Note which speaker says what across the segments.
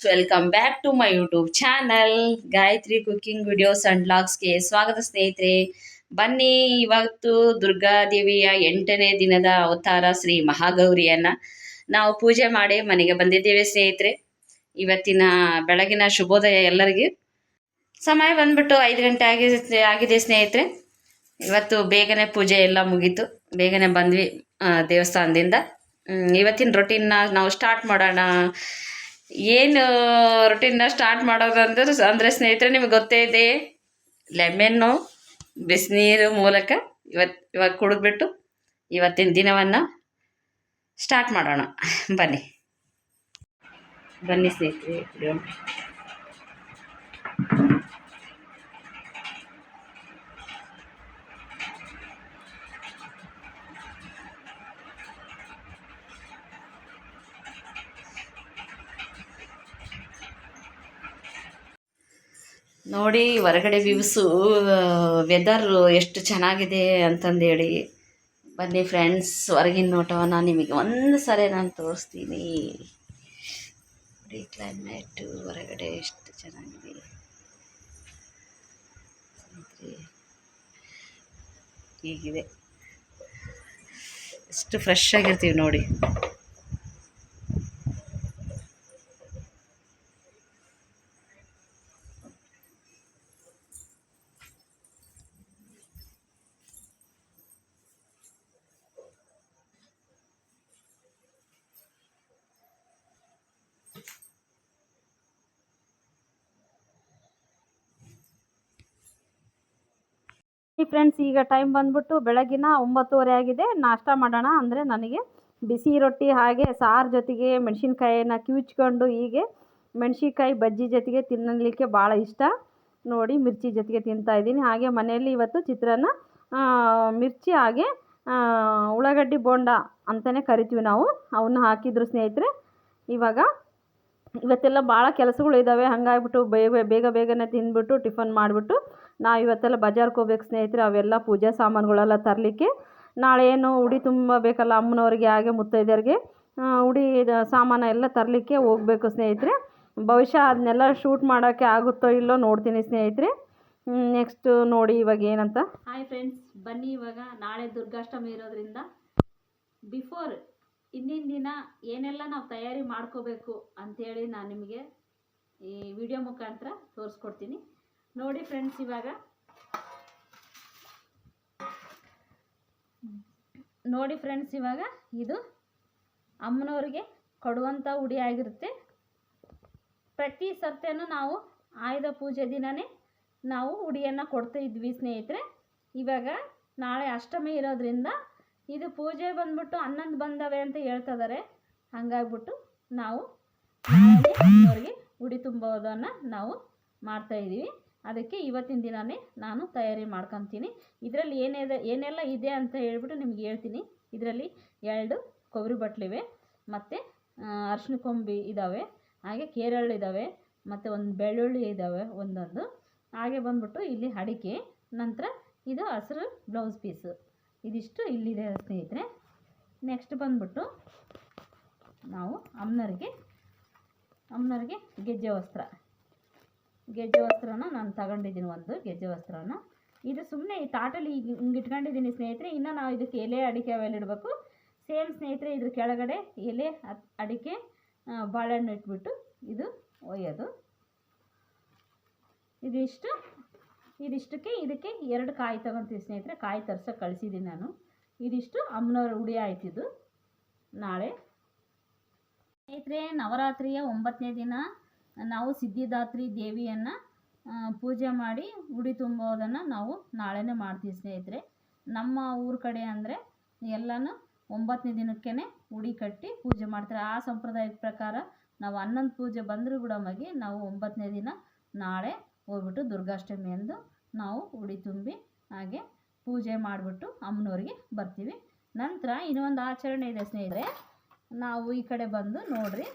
Speaker 1: Welcome back to my YouTube channel Gayathri cooking videos and ಬ್ಲಾಗ್ಸ್ಗೆ ಸ್ವಾಗತ ಸ್ನೇಹಿತರೆ. ಬನ್ನಿ, ಇವತ್ತು ದುರ್ಗಾದೇವಿಯ ಎಂಟನೇ ದಿನದ ಅವತಾರ ಶ್ರೀ ಮಹಾಗೌರಿಯನ್ನ ನಾವು ಪೂಜೆ ಮಾಡಿ ಮನೆಗೆ ಬಂದಿದ್ದೇವೆ ಸ್ನೇಹಿತರೆ. ಇವತ್ತಿನ ಬೆಳಗಿನ ಶುಭೋದಯ ಎಲ್ಲರಿಗೆ. ಸಮಯ ಬಂದ್ಬಿಟ್ಟು ಐದು ಗಂಟೆ ಆಗಿದೆ ಆಗಿದೆ ಸ್ನೇಹಿತರೆ. ಇವತ್ತು ಬೇಗನೆ ಪೂಜೆ ಎಲ್ಲ ಮುಗೀತು. ಬೇಗನೆ ಬಂದ್ವಿ ದೇವಸ್ಥಾನದಿಂದ. ಇವತ್ತಿನ ರೊಟೀನ್ನ ನಾವು ಸ್ಟಾರ್ಟ್ ಮಾಡೋಣ. ಏನು ರೊಟ್ಟಿನ ಸ್ಟಾರ್ಟ್ ಮಾಡೋದಂದ್ರೆ ಅಂದರೆ ಸ್ನೇಹಿತರೆ, ನಿಮಗೆ ಗೊತ್ತೇ ಇದೆ ಲೆಮೆನ್ನು ಬಿಸಿನೀರು ಮೂಲಕ ಇವತ್ತು ಇವಾಗ ಕುಡಿದ್ಬಿಟ್ಟು ಇವತ್ತಿನ ದಿನವನ್ನು ಸ್ಟಾರ್ಟ್ ಮಾಡೋಣ. ಬನ್ನಿ. ಬನ್ನಿ ಸ್ನೇಹಿತರೆ ನೋಡಿ ಹೊರಗಡೆ ವ್ಯೂಸು ವೆದರ್ ಎಷ್ಟು ಚೆನ್ನಾಗಿದೆ ಅಂತಂದೇಳಿ. ಬನ್ನಿ ಫ್ರೆಂಡ್ಸ್ ಹೊರಗಿನ ನೋಟವನ್ನು ನಿಮಗೆ ಒಂದು ಸಾರಿ ನಾನು ತೋರಿಸ್ತೀನಿ. ನೋಡಿ ಕ್ಲೈಮೇಟು ಹೊರಗಡೆ ಎಷ್ಟು ಚೆನ್ನಾಗಿದೆ. ಹೀಗಿದೆ. ಎಷ್ಟು ಫ್ರೆಶ್ ಆಗಿರ್ತೀವಿ ನೋಡಿ.
Speaker 2: ಫ್ರೆಂಡ್ಸ್ ಈಗ ಟೈಮ್ ಬಂದ್ಬಿಟ್ಟು ಬೆಳಗಿನ ಒಂಬತ್ತುವರೆ ಆಗಿದೆ. ನಾಷ್ಟ ಮಾಡೋಣ ಅಂದರೆ ನನಗೆ ಬಿಸಿ ರೊಟ್ಟಿ ಹಾಗೆ ಸಾರು ಜೊತೆಗೆ ಮೆಣಸಿನ್ಕಾಯಿನ ಕಿವುಚ್ಕೊಂಡು ಹೀಗೆ ಮೆಣಸಿನ್ಕಾಯಿ ಬಜ್ಜಿ ಜೊತೆಗೆ ತಿನ್ನಲಿಕ್ಕೆ ಭಾಳ ಇಷ್ಟ. ನೋಡಿ ಮಿರ್ಚಿ ಜೊತೆಗೆ ತಿಂತಾ ಇದ್ದೀನಿ. ಹಾಗೆ ಮನೆಯಲ್ಲಿ ಇವತ್ತು ಚಿತ್ರಾನ್ನ ಮಿರ್ಚಿ ಹಾಗೆ ಉಳ್ಳಾಗಡ್ಡಿ ಬೋಂಡ ಅಂತಲೇ ಕರಿತೀವಿ ನಾವು. ಅವನ್ನ ಹಾಕಿದ್ರು ಸ್ನೇಹಿತರೆ, ಇವಾಗ ಇವತ್ತೆಲ್ಲ ಭಾಳ ಕೆಲಸಗಳು ಇದ್ದಾವೆ ಹಾಗಾಗ್ಬಿಟ್ಟು ಬೇಗ ಬೇಗ, ಬೇಗನೆ ತಿಂದ್ಬಿಟ್ಟು ಟಿಫನ್ ಮಾಡಿಬಿಟ್ಟು ನಾವು ಇವತ್ತೆಲ್ಲ ಬಜಾರ್ಗೆ ಹೋಗ್ಬೇಕು ಸ್ನೇಹಿತರೆ, ಅವೆಲ್ಲ ಪೂಜಾ ಸಾಮಾನುಗಳೆಲ್ಲ ತರಲಿಕ್ಕೆ. ನಾಳೆ ಏನು ಉಡಿ ತುಂಬ ಬೇಕಲ್ಲ ಅಮ್ಮನವ್ರಿಗೆ, ಹಾಗೆ ಮುತ್ತೈದೆಯರಿಗೆ ಉಡಿ ಸಾಮಾನು ಎಲ್ಲ ತರಲಿಕ್ಕೆ ಹೋಗಬೇಕು ಸ್ನೇಹಿತರೆ. ಬಹುಶಃ ಅದನ್ನೆಲ್ಲ ಶೂಟ್ ಮಾಡೋಕ್ಕೆ ಆಗುತ್ತೋ ಇಲ್ಲೋ ನೋಡ್ತೀನಿ ಸ್ನೇಹಿತರೆ. ನೆಕ್ಸ್ಟ್ ನೋಡಿ ಇವಾಗ ಏನಂತ. ಹಾಯ್ ಫ್ರೆಂಡ್ಸ್ ಬನ್ನಿ ಇವಾಗ ನಾಳೆ ದುರ್ಗಾಷ್ಟಮಿ ಇರೋದ್ರಿಂದ. ಬಿಫೋರ್ ಹಿಂದಿನ ದಿನ ಏನೆಲ್ಲ ನಾವು ತಯಾರಿ ಮಾಡ್ಕೋಬೇಕು ಅಂಥೇಳಿ ನಾನು ನಿಮಗೆ ಈ ವಿಡಿಯೋ ಮುಖಾಂತರ ತೋರಿಸ್ಕೊಡ್ತೀನಿ. ನೋಡಿ ಫ್ರೆಂಡ್ಸ್ ಇವಾಗ. ನೋಡಿ ಫ್ರೆಂಡ್ಸ್ ಇವಾಗ ಇದು ಅಮ್ಮನವ್ರಿಗೆ ಕೊಡುವಂಥ ಉಡಿ ಆಗಿರುತ್ತೆ. ಪ್ರತಿ ಸತ್ಯನೂ ನಾವು ಆಯುಧ ಪೂಜೆ ದಿನವೇ ನಾವು ಉಡಿಯನ್ನು ಕೊಡ್ತಾ ಇದ್ವಿ ಸ್ನೇಹಿತರೆ. ಇವಾಗ ನಾಳೆ ಅಷ್ಟಮಿ ಇರೋದ್ರಿಂದ ಇದು ಪೂಜೆ ಬಂದ್ಬಿಟ್ಟು ಹನ್ನೊಂದು ಬಂದವೆ ಅಂತ ಹೇಳ್ತಿದ್ದಾರೆ ಹಾಗಾಗ್ಬಿಟ್ಟು ನಾವು ಅಮ್ಮನವ್ರಿಗೆ ಉಡಿ ತುಂಬೋದನ್ನು ನಾವು ಮಾಡ್ತಾಯಿದ್ದೀವಿ ಅದಕ್ಕೆ ಇವತ್ತಿನ ದಿನವೇ ನಾನು ತಯಾರಿ ಮಾಡ್ಕೊತೀನಿ. ಇದರಲ್ಲಿ ಏನಿದೆ, ಏನೆಲ್ಲ ಇದೆ ಅಂತ ಹೇಳ್ಬಿಟ್ಟು ನಿಮ್ಗೆ ಹೇಳ್ತೀನಿ. ಇದರಲ್ಲಿ ಎರಡು ಕೊಬ್ಬರಿ ಬಟ್ಲಿವೆ, ಮತ್ತು ಅರ್ಶಿನ ಕೊಂಬಿ ಇದ್ದಾವೆ ಹಾಗೆ ಕೇರಳು ಇದ್ದಾವೆ ಮತ್ತು ಒಂದು ಬೆಳ್ಳುಳ್ಳಿ ಇದ್ದಾವೆ ಒಂದೊಂದು. ಹಾಗೆ ಬಂದ್ಬಿಟ್ಟು ಇಲ್ಲಿ ಅಡಿಕೆ, ನಂತರ ಇದು ಹಸಿರು ಬ್ಲೌಸ್ ಪೀಸು. ಇದಿಷ್ಟು ಇಲ್ಲಿದೆ ಸ್ನೇಹಿತರೆ. ನೆಕ್ಸ್ಟ್ ಬಂದ್ಬಿಟ್ಟು ನಾವು ಅಮ್ಮನವ್ರಿಗೆ ಅಮ್ಮನವ್ರಿಗೆ ಗೆಜ್ಜೆ ವಸ್ತ್ರ. ಗೆಜ್ಜೆ ವಸ್ತ್ರನ ನಾನು ತಗೊಂಡಿದ್ದೀನಿ ಒಂದು ಗೆಜ್ಜೆ ವಸ್ತ್ರನ. ಇದು ಸುಮ್ಮನೆ ಈ ತಾಟಲ್ಲಿ ಈಗ ಹಿಂಗೆ ಇಟ್ಕೊಂಡಿದ್ದೀನಿ ಸ್ನೇಹಿತರೆ. ಇನ್ನು ನಾವು ಇದಕ್ಕೆ ಎಲೆ ಅಡಿಕೆ ಅವೆಲ್ಲ ಇಡಬೇಕು. ಸೇಮ್ ಸ್ನೇಹಿತರೆ ಇದ್ರ ಕೆಳಗಡೆ ಎಲೆ ಅಡಿಕೆ ಬಾಳೆಹಣ್ಣು ಇಟ್ಬಿಟ್ಟು ಇದು ಒಯ್ಯೋದು. ಇದಿಷ್ಟು, ಇದಿಷ್ಟಕ್ಕೆ ಇದಕ್ಕೆ ಎರಡು ಕಾಯಿ ತಗೊತೀವಿ ಸ್ನೇಹಿತರೆ. ಕಾಯಿ ತರ್ಸೋಕೆ ಕಳಿಸಿದ್ದೀನಿ ನಾನು. ಇದಿಷ್ಟು ಅಮ್ಮನವ್ರ ಉಡಿ ಆಯ್ತಿದ್ದು ನಾಳೆ. ಸ್ನೇಹಿತರೆ, ನವರಾತ್ರಿಯ ಒಂಬತ್ತನೇ ದಿನ. ನಾವು ಸಿದ್ಧಿದಾತ್ರಿ ದೇವಿಯನ್ನು ಪೂಜೆ ಮಾಡಿ ಉಡಿ ತುಂಬೋದನ್ನು ನಾವು ನಾಳೆನೇ ಮಾಡ್ತೀವಿ ಸ್ನೇಹಿತರೆ. ನಮ್ಮ ಊರ ಕಡೆ ಅಂದರೆ ಎಲ್ಲನೂ ಒಂಬತ್ತನೇ ದಿನಕ್ಕೇ ಉಡಿ ಕಟ್ಟಿ ಪೂಜೆ ಮಾಡ್ತಾರೆ. ಆ ಸಂಪ್ರದಾಯದ ಪ್ರಕಾರ ನಾವು ಹನ್ನೊಂದು ಪೂಜೆ ಬಂದರೂ ಕೂಡ ಮಗಿ ನಾವು ಒಂಬತ್ತನೇ ದಿನ ನಾಳೆ ಹೋಗ್ಬಿಟ್ಟು ದುರ್ಗಾಷ್ಟಮಿ ಎಂದು ನಾವು ಉಡಿ ತುಂಬಿ ಹಾಗೆ ಪೂಜೆ ಮಾಡಿಬಿಟ್ಟು ಅಮ್ಮನವ್ರಿಗೆ ಬರ್ತೀವಿ. ನಂತರ ಇನ್ನೊಂದು ಆಚರಣೆ ಇದೆ ಸ್ನೇಹಿತರೆ. ನಾವು ಈ ಕಡೆ ಬಂದು ನೋಡ್ರಿ.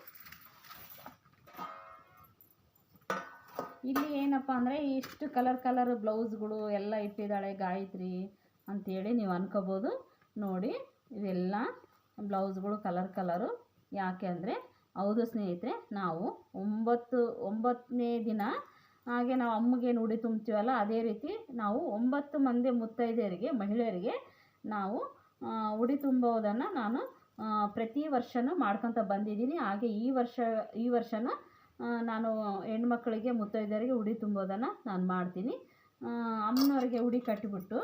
Speaker 2: ಇಲ್ಲಿ ಏನಪ್ಪ ಅಂದರೆ ಇಷ್ಟು ಕಲರ್ ಕಲರ್ ಬ್ಲೌಸ್ಗಳು ಎಲ್ಲ ಇಟ್ಟಿದ್ದಾಳೆ ಗಾಯತ್ರಿ ಅಂಥೇಳಿ ನೀವು ಅನ್ಕೋಬೋದು. ನೋಡಿ, ಇವೆಲ್ಲ ಬ್ಲೌಸ್ಗಳು ಕಲರ್ ಕಲರು ಯಾಕೆ ಅಂದರೆ ಹೌದು ಸ್ನೇಹಿತರೆ, ನಾವು ಒಂಬತ್ತು, ಒಂಬತ್ತನೇ ದಿನ ಹಾಗೆ ನಾವು ಅಮ್ಮಗೆ ಉಡಿ ತುಂಬ್ತೀವಲ್ಲ, ಅದೇ ರೀತಿ ನಾವು ಒಂಬತ್ತು ಮಂದಿ ಮುತ್ತೈದೆಯರಿಗೆ, ಮಹಿಳೆಯರಿಗೆ ನಾವು ಉಡಿ ತುಂಬೋದನ್ನು ನಾನು ಪ್ರತಿ ವರ್ಷನೂ ಮಾಡ್ಕೊತ ಬಂದಿದ್ದೀನಿ. ಹಾಗೆ ಈ ವರ್ಷ, ಈ ವರ್ಷನೂ ನಾನು ಹೆಣ್ಮಕ್ಳಿಗೆ, ಮುತ್ತೈದೆಯರಿಗೆ ಉಡಿ ತುಂಬೋದನ್ನು ನಾನು ಮಾಡ್ತೀನಿ. ಅಮ್ಮನವರಿಗೆ ಉಡಿ ಕಟ್ಟಿಬಿಟ್ಟು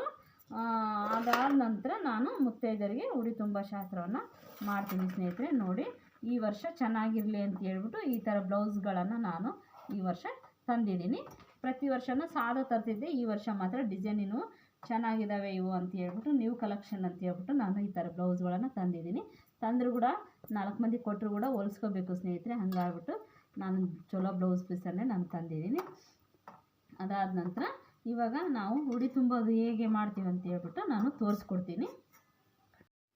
Speaker 2: ಅದಾದ ನಂತರ ನಾನು ಮುತ್ತೈದೆಯರಿಗೆ ಉಡಿ ತುಂಬ ಶಾಸ್ತ್ರವನ್ನು ಮಾಡ್ತೀನಿ ಸ್ನೇಹಿತರೆ, ನೋಡಿ. ಈ ವರ್ಷ ಚೆನ್ನಾಗಿರಲಿ ಅಂತ ಹೇಳ್ಬಿಟ್ಟು ಈ ಥರ ಬ್ಲೌಸ್ಗಳನ್ನು ನಾನು ಈ ವರ್ಷ ತಂದಿದ್ದೀನಿ. ಪ್ರತಿ ವರ್ಷನೂ ಸಾದ ತರ್ತಿದ್ದೆ, ಈ ವರ್ಷ ಮಾತ್ರ ಡಿಸೈನಿನೂ ಚೆನ್ನಾಗಿದ್ದಾವೆ ಇವು ಅಂತ ಹೇಳ್ಬಿಟ್ಟು ನ್ಯೂ ಕಲೆಕ್ಷನ್ ಅಂತ ಹೇಳ್ಬಿಟ್ಟು ನಾನು ಈ ಥರ ಬ್ಲೌಸ್ಗಳನ್ನು ತಂದಿದ್ದೀನಿ. ತಂದರೂ ಕೂಡ ನಾಲ್ಕು ಮಂದಿ ಕೊಟ್ಟರು ಕೂಡ ಹೊಲಿಸ್ಕೋಬೇಕು ಸ್ನೇಹಿತರೆ, ಹಂಗಾಗ್ಬಿಟ್ಟು. ನಾನು ಚಲೋ ಬ್ಲೌಸ್ ಪೀಸನ್ನೇ ನಾನು ತಂದಿದ್ದೀನಿ. ಅದಾದ ನಂತರ ಇವಾಗ ನಾವು ಉಡಿ ತುಂಬೋದು ಹೇಗೆ ಮಾಡ್ತೀವಿ ಅಂತ ಹೇಳ್ಬಿಟ್ಟು ನಾನು ತೋರಿಸ್ಕೊಡ್ತೀನಿ.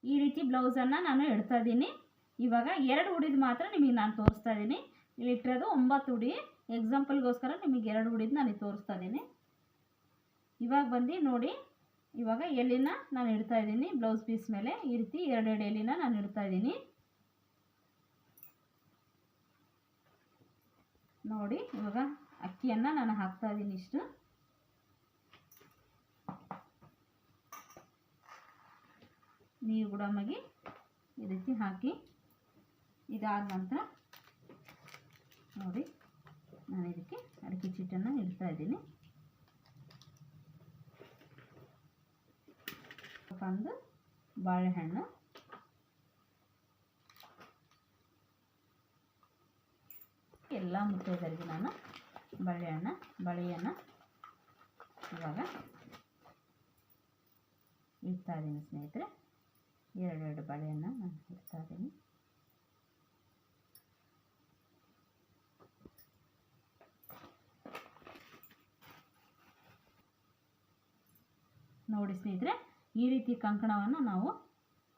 Speaker 2: ಈ ರೀತಿ ಬ್ಲೌಸನ್ನು ನಾನು ಇಡ್ತಾ ಇದ್ದೀನಿ. ಇವಾಗ ಎರಡು ಉಡಿದು ಮಾತ್ರ ನಿಮಗೆ ನಾನು ತೋರಿಸ್ತಾ ಇದ್ದೀನಿ. ಇಲ್ಲಿ ಇಟ್ಟಿರೋದು ಒಂಬತ್ತು ಉಡಿ. ಎಕ್ಸಾಂಪಲ್ಗೋಸ್ಕರ ನಿಮಗೆ ಎರಡು ಉಡಿದು ನಾನು ತೋರಿಸ್ತಾ ಇದ್ದೀನಿ. ಇವಾಗ ಬಂದು ನೋಡಿ, ಇವಾಗ ಎಲ್ಲಿನ ನಾನು ಇಡ್ತಾ ಇದ್ದೀನಿ ಬ್ಲೌಸ್ ಪೀಸ್ ಮೇಲೆ. ಈ ರೀತಿ ಎರಡೆರಡು ಎಲ್ಲಿನ ನಾನು ಇಡ್ತಾ ಇದ್ದೀನಿ. ನೋಡಿ, ಇವಾಗ ಅಕ್ಕಿಯನ್ನು ನಾನು ಹಾಕ್ತಾ ಇದ್ದೀನಿ ಇಷ್ಟು. ನೀರು ಗುಡಮಗೆ ಈ ರೀತಿ ಹಾಕಿ ಇದಾದ ನಂತರ ನೋಡಿ, ನಾನು ಇದಕ್ಕೆ ಅಡಿಕೆ ಚೀಟನ್ನು ಇಡ್ತಾ ಇದ್ದೀನಿ. ಒಂದು ಬಾಳೆಹಣ್ಣು ಎಲ್ಲ ಮುತ್ತೈದರಿಗೆ ನಾನು ಬಾಳೆಹಣ್ಣ ಬಳೆಯನ್ನು ಇವಾಗ ಇಡ್ತಾ ಇದ್ದೀನಿ ಸ್ನೇಹಿತರೆ. ಎರಡೆರಡು ಬಳೆಯನ್ನು ನಾನು ಇಡ್ತಾ ಇದ್ದೀನಿ ನೋಡಿ ಸ್ನೇಹಿತರೆ, ಈ ರೀತಿ ಕಂಕಣವನ್ನು ನಾವು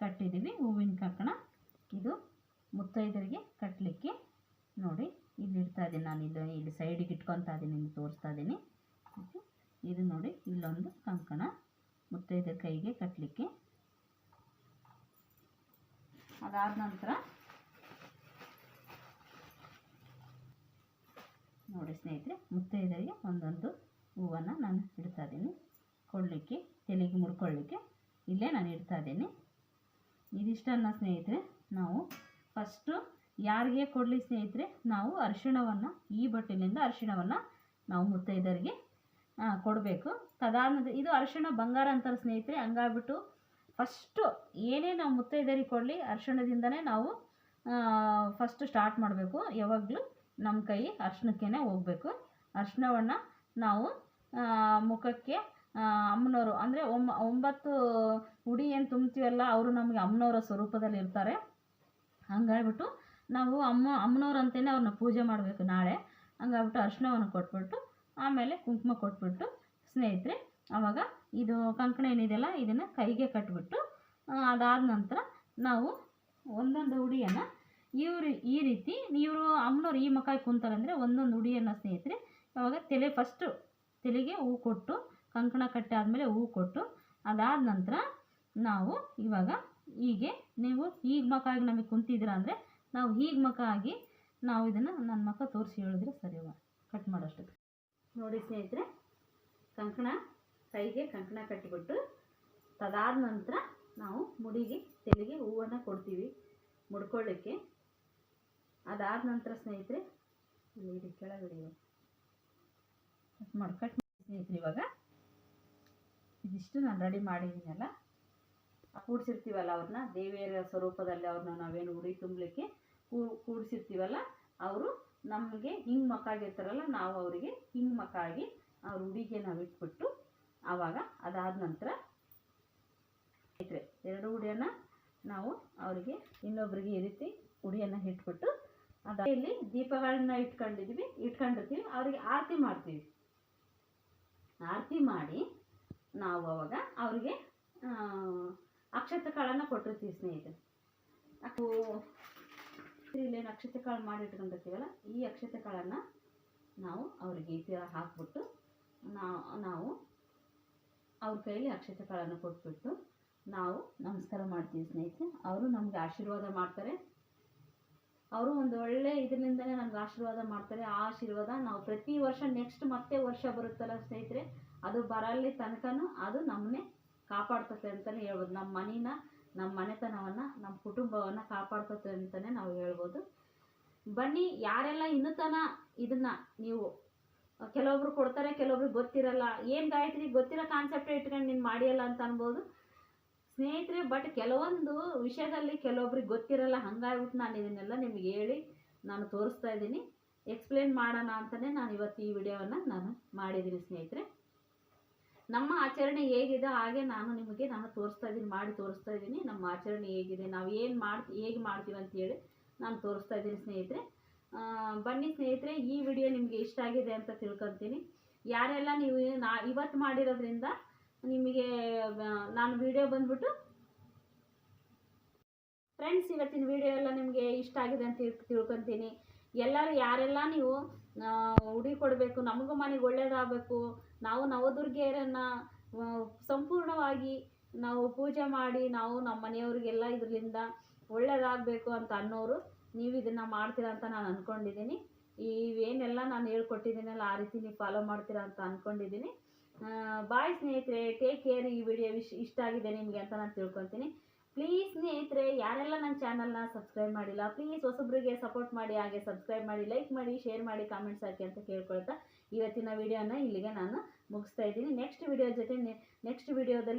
Speaker 2: ಕಟ್ಟಿದ್ದೀವಿ. ಹೂವಿನ ಕಂಕಣ. ಇದು ಮುತ್ತೈದರಿಗೆ ಕಟ್ಟಲಿಕ್ಕೆ ನೋಡಿ. ಇಲ್ಲಿ ಇಡ್ತಾ ಇದ್ದೀನಿ ನಾನು ಇಲ್ಲಿ ಇಲ್ಲಿ ಸೈಡಿಗೆ ಇಟ್ಕೊತ ಇದ್ದೀನಿ, ನಿಮ್ಗೆ ತೋರಿಸ್ತಾ ಇದ್ದೀನಿ. ಇದು ನೋಡಿ, ಇಲ್ಲೊಂದು ಕಂಕಣ. ಮುತ್ತೈದರ ಕೈಗೆ ಕಟ್ಟಲಿಕ್ಕೆ ಅದಾದ ನಂತರ ನೋಡಿ ಸ್ನೇಹಿತರೆ ಮುತ್ತೈದರಿಗೆ ಒಂದೊಂದು ಹೂವನ್ನು ನಾನು ಇಡ್ತಾ ಇದ್ದೀನಿ. ಕೊಡಲಿಕ್ಕೆ, ತಲೆಗೆ ಮುಡ್ಕೊಳ್ಳಿಕ್ಕೆ ಇಲ್ಲೇ ನಾನು ಇಡ್ತಾ ಇದ್ದೀನಿ. ಇದಿಷ್ಟನ್ನು ಸ್ನೇಹಿತರೆ, ನಾವು ಫಸ್ಟು ಯಾರಿಗೆ ಕೊಡಲಿ ಸ್ನೇಹಿತರೆ, ನಾವು ಅರಿಶಿಣವನ್ನು, ಈ ಬಟ್ಟಲಿಂದ ಅರಿಶಿಣವನ್ನು ನಾವು ಮುತ್ತೈದರಿಗೆ ಕೊಡಬೇಕು. ತದಾನದ, ಇದು ಅರಿಶಿಣ ಬಂಗಾರ ಅಂತಾರೆ ಸ್ನೇಹಿತರೆ, ಹಂಗಾಗ್ಬಿಟ್ಟು ಫಸ್ಟು ಏನೇ ನಾವು ಮುತ್ತೈದರಿಗೆ ಕೊಡಲಿ, ಅರಿಶಿಣದಿಂದನೇ ನಾವು ಫಸ್ಟ್ ಸ್ಟಾರ್ಟ್ ಮಾಡಬೇಕು. ಯಾವಾಗಲೂ ನಮ್ಮ ಕೈ ಅರ್ಶಿಣಕ್ಕೇ ಹೋಗಬೇಕು. ಅರಿಶಿಣವನ್ನು ನಾವು ಮುಖಕ್ಕೆ ಅಮ್ಮನವರು, ಅಂದರೆ ಒಂಬ ಒಂಬತ್ತು ಉಡಿ ಏನು ತುಂಬ್ತೀವಲ್ಲ, ಅವರು ನಮಗೆ ಅಮ್ಮನವರ ಸ್ವರೂಪದಲ್ಲಿ ಇರ್ತಾರೆ ಹಂಗಾಗ್ಬಿಟ್ಟು ನಾವು ಅಮ್ಮ ಅಮ್ಮನವ್ರು ಅಂತಲೇ ಅವ್ರನ್ನ ಪೂಜೆ ಮಾಡಬೇಕು ನಾಳೆ. ಹಂಗಾಗ್ಬಿಟ್ಟು ಅರ್ಶಿನವನ್ನು ಕೊಟ್ಬಿಟ್ಟು, ಆಮೇಲೆ ಕುಂಕುಮ ಕೊಟ್ಬಿಟ್ಟು ಸ್ನೇಹಿತರೆ ಆವಾಗ ಇದು ಕಂಕಣ ಏನಿದೆಯಲ್ಲ, ಇದನ್ನು ಕೈಗೆ ಕಟ್ಬಿಟ್ಟು ಅದಾದ ನಂತರ ನಾವು ಒಂದೊಂದು ಉಡಿಯನ್ನು ಇವರು ಈ ರೀತಿ, ಇವರು ಅಮ್ಮನವ್ರು ಈ ಮಕ್ಕ ಕುಂತಾರೆ ಅಂದರೆ ಒಂದೊಂದು ಉಡಿಯನ್ನು ಸ್ನೇಹಿತರೆ ಆವಾಗ ತಲೆ ಫಸ್ಟು ತಲೆಗೆ ಹೂ ಕೊಟ್ಟು, ಕಂಕಣ ಕಟ್ಟಿ ಆದಮೇಲೆ ಹೂ ಕೊಟ್ಟು, ಅದಾದ ನಂತರ ನಾವು ಇವಾಗ ಹೀಗೆ ನೀವು ಈಗ ಮಕ ಆಗಿ ನಮಗೆ ಕುಂತಿದ್ದೀರ ಅಂದರೆ ನಾವು ಹೀಗೆ ಮಖ ಆಗಿ ನಾವು ಇದನ್ನು ನನ್ನ ಮಕ ತೋರಿಸಿ ಹೇಳಿದ್ರೆ ಸರಿ ಕಟ್ ಮಾಡೋಷ್ಟಕ್ಕೆ. ನೋಡಿ ಸ್ನೇಹಿತರೆ, ಕಂಕಣ ಕೈಗೆ ಕಂಕಣ ಕಟ್ಟಿಬಿಟ್ಟು ತದಾದ ನಂತರ ನಾವು ಮುಡಿಗೆ, ತೆಲೆಗೆ ಹೂವನ್ನು ಕೊಡ್ತೀವಿ ಮುಡ್ಕೊಳ್ಳಿಕ್ಕೆ. ಅದಾದ ನಂತರ ಸ್ನೇಹಿತರೆ, ಇಲ್ಲಿ ಕೆಳಗಡೆ. ಕಟ್ ಮಾಡಿ ಕಟ್ ಮಾಡಿ ಸ್ನೇಹಿತರೆ ಇವಾಗ. ಇದಿಷ್ಟು ನಾನು ರೆಡಿ ಮಾಡಿದ್ದೀನಲ್ಲ ಕೂಡಿಸಿರ್ತೀವಲ್ಲ ಅವ್ರನ್ನ ದೇವಿಯರ ಸ್ವರೂಪದಲ್ಲಿ ಅವ್ರನ್ನ ನಾವೇನು ಉಡಿ ತುಂಬಲಿಕ್ಕೆ. ಕೂಡಿಸಿರ್ತೀವಲ್ಲ ಅವರು ನಮಗೆ ಹಿಂಗೆ ಮಕ್ಕಾಗಿರ್ತಾರಲ್ಲ ನಾವು ಅವರಿಗೆ ಹಿಂಗೆ ಮಕ್ಕಾಗಿ ಅವ್ರ ಉಡಿಗೆ ನಾವು ಇಟ್ಬಿಟ್ಟು ಆವಾಗ ಅದಾದ ನಂತರ ಇಟ್ಟರೆ ಎರಡು ಉಡಿಯನ್ನು ನಾವು ಅವರಿಗೆ ಇನ್ನೊಬ್ಬರಿಗೆ ಈ ರೀತಿ ಉಡಿಯನ್ನು ಇಟ್ಬಿಟ್ಟು ಅದ ಇಲ್ಲಿ ದೀಪಗಳನ್ನ ಇಟ್ಕೊಂಡಿದ್ವಿ, ಇಟ್ಕೊಂಡಿರ್ತೀವಿ, ಅವರಿಗೆ ಆರತಿ ಮಾಡ್ತೀವಿ. ಆರತಿ ಮಾಡಿ ನಾವು ಅವಾಗ ಅವರಿಗೆ ಅಕ್ಷತೆ ಕಾಳನ್ನು ಕೊಟ್ಟಿರ್ತೀವಿ ಸ್ನೇಹಿತರು. ಇಲ್ಲೇನು ಅಕ್ಷತೆ ಕಾಳು ಮಾಡಿ ಇಟ್ಕೊಂಡಿರ್ತೀವಲ್ಲ ಈ ಅಕ್ಷತೆ ಕಾಳನ್ನು ನಾವು ಅವರಿಗೆ ಈ ಥರ ಹಾಕ್ಬಿಟ್ಟು ನಾವು ನಾವು ಅವ್ರ ಕೈಲಿ ಅಕ್ಷತೆ ಕಾಳನ್ನು ಕೊಟ್ಬಿಟ್ಟು ನಾವು ನಮಸ್ಕಾರ ಮಾಡ್ತೀವಿ ಸ್ನೇಹಿತರೆ. ಅವರು ನಮಗೆ ಆಶೀರ್ವಾದ ಮಾಡ್ತಾರೆ. ಅವರು ಒಂದು ಒಳ್ಳೆ ಇದರಿಂದಲೇ ನಮ್ಗೆ ಆಶೀರ್ವಾದ ಮಾಡ್ತಾರೆ. ಆ ಆಶೀರ್ವಾದ ನಾವು ಪ್ರತಿ ವರ್ಷ ನೆಕ್ಸ್ಟ್ ಮತ್ತೆ ವರ್ಷ ಬರುತ್ತಲ್ಲ ಸ್ನೇಹಿತರೆ, ಅದು ಬರಲಿ ತನಕನೂ ಅದು ನಮ್ಮನ್ನೇ ಕಾಪಾಡ್ತತೆ ಅಂತಲೇ ಹೇಳ್ಬೋದು. ನಮ್ಮ ಮನೇನ ನಮ್ಮ ಮನೆತನವನ್ನು, ನಮ್ಮ ಕುಟುಂಬವನ್ನು ಕಾಪಾಡ್ತತೆ ಅಂತಲೇ ನಾವು ಹೇಳ್ಬೋದು. ಬನ್ನಿ, ಯಾರೆಲ್ಲ ಇನ್ನುತನ ಇದನ್ನು ನೀವು, ಕೆಲವೊಬ್ರು ಕೊಡ್ತಾರೆ, ಕೆಲವೊಬ್ರು ಗೊತ್ತಿರಲ್ಲ. ಏನು ಗಾಯತ್ರಿ? ಗೊತ್ತಿರೋ ಕಾನ್ಸೆಪ್ಟ್ ಇಟ್ಕೊಂಡು ನೀನು ಮಾಡಿಯಲ್ಲ ಅಂತ ಅನ್ಬೋದು. ಸ್ನೇಹಿತರೆ ಬಟ್ ಕೆಲವೊಂದು ವಿಷಯದಲ್ಲಿ ಕೆಲವೊಬ್ರಿಗೆ ಗೊತ್ತಿರಲ್ಲ, ಹಂಗಾಗ್ಬಿಟ್ಟು ನಾನು ಇದನ್ನೆಲ್ಲ ನಿಮಗೆ ಹೇಳಿ ನಾನು ತೋರಿಸ್ತಾ ಇದ್ದೀನಿ. ಎಕ್ಸ್ಪ್ಲೇನ್ ಮಾಡೋಣ ಅಂತಲೇ ನಾನು ಇವತ್ತು ಈ ವಿಡಿಯೋವನ್ನು ನಾನು ಮಾಡಿದ್ದೀನಿ ಸ್ನೇಹಿತರೆ. ನಮ್ಮ ಆಚರಣೆ ಹೇಗಿದೆ ಹಾಗೆ ನಾನು ನಿಮಗೆ ನಾನು ತೋರಿಸ್ತಾ ಇದ್ದೀನಿ, ಮಾಡಿ ತೋರಿಸ್ತಾ ಇದ್ದೀನಿ. ನಮ್ಮ ಆಚರಣೆ ಹೇಗಿದೆ, ನಾವು ಏನು ಮಾಡ್ತಿ ಹೇಗೆ ಮಾಡ್ತೀವಿ ಅಂತೇಳಿ ನಾನು ತೋರಿಸ್ತಾ ಇದ್ದೀನಿ ಸ್ನೇಹಿತರೆ. ಬನ್ನಿ ಸ್ನೇಹಿತರೆ, ಈ ವಿಡಿಯೋ ನಿಮಗೆ ಇಷ್ಟ ಆಗಿದೆ ಅಂತ ತಿಳ್ಕೊತೀನಿ. ಯಾರೆಲ್ಲ ನೀವು ನಾ, ಇವತ್ತು ಮಾಡಿರೋದ್ರಿಂದ ನಿಮಗೆ ನಾನು ವಿಡಿಯೋ ಬಂದ್ಬಿಟ್ಟು ಫ್ರೆಂಡ್ಸ್ ಇವತ್ತಿನ ವಿಡಿಯೋ ಎಲ್ಲ ನಿಮಗೆ ಇಷ್ಟ ಆಗಿದೆ ಅಂತ ತಿಳ್, ತಿಳ್ಕೊತೀನಿ. ಎಲ್ಲರೂ ಯಾರೆಲ್ಲ ನೀವು ಉಡಿ ಕೊಡಬೇಕು, ನಮಗೂ ಮನೆಗೆ ಒಳ್ಳೇದಾಗಬೇಕು ನಾವು ನವದುರ್ಗೆಯರನ್ನು ಸಂಪೂರ್ಣವಾಗಿ ನಾವು ಪೂಜೆ ಮಾಡಿ ನಾವು ನಮ್ಮ ಮನೆಯವ್ರಿಗೆಲ್ಲ ಇದರಿಂದ ಒಳ್ಳೆಯದಾಗಬೇಕು ಅಂತ ಅನ್ನೋರು ನೀವು ಇದನ್ನು ಮಾಡ್ತೀರಾ ಅಂತ ನಾನು ಅಂದ್ಕೊಂಡಿದ್ದೀನಿ ಇವೇನೆಲ್ಲ ನಾನು ಹೇಳ್ಕೊಟ್ಟಿದ್ದೀನಲ್ಲ, ಆ ರೀತಿ ನೀವು ಫಾಲೋ ಮಾಡ್ತೀರಾ ಅಂತ ಅಂದ್ಕೊಂಡಿದ್ದೀನಿ ಬಾಯ್ ಸ್ನೇಹಿತರೆ ಟೇಕ್ ಕೇರ್ ಈ ವಿಡಿಯೋ ವಿಶ್, ಇಷ್ಟ ಆಗಿದೆ ನಿಮಗೆ ಅಂತ ನಾನು ತಿಳ್ಕೊತೀನಿ ಪ್ಲೀಸ್ ಸ್ನೇಹಿತರೆ, ಯಾರೆಲ್ಲ ನನ್ನ ಚಾನಲ್ನ ಸಬ್ಸ್ಕ್ರೈಬ್ ಮಾಡಿಲ್ಲ ಪ್ಲೀಸ್ ಹೊಸೊಬ್ರಿಗೆ ಸಪೋರ್ಟ್ ಮಾಡಿ, ಹಾಗೆ ಸಬ್ಸ್ಕ್ರೈಬ್ ಮಾಡಿ ಲೈಕ್ ಮಾಡಿ ಶೇರ್ ಮಾಡಿ ಕಾಮೆಂಟ್ಸ್ ಹಾಕಿ ಅಂತ ಕೇಳ್ಕೊಳ್ತಾ ಇವತ್ತಿನ ವಿಡಿಯೋನ ಇಲ್ಲಿಗೆ ನಾನು ಮುಗಿಸ್ತಾ ಇದ್ದೀನಿ. ನೆಕ್ಸ್ಟ್ ವಿಡಿಯೋ ಜೊತೆ ನೆಕ್ಸ್ಟ್ ವಿಡಿಯೋದಲ್ಲಿ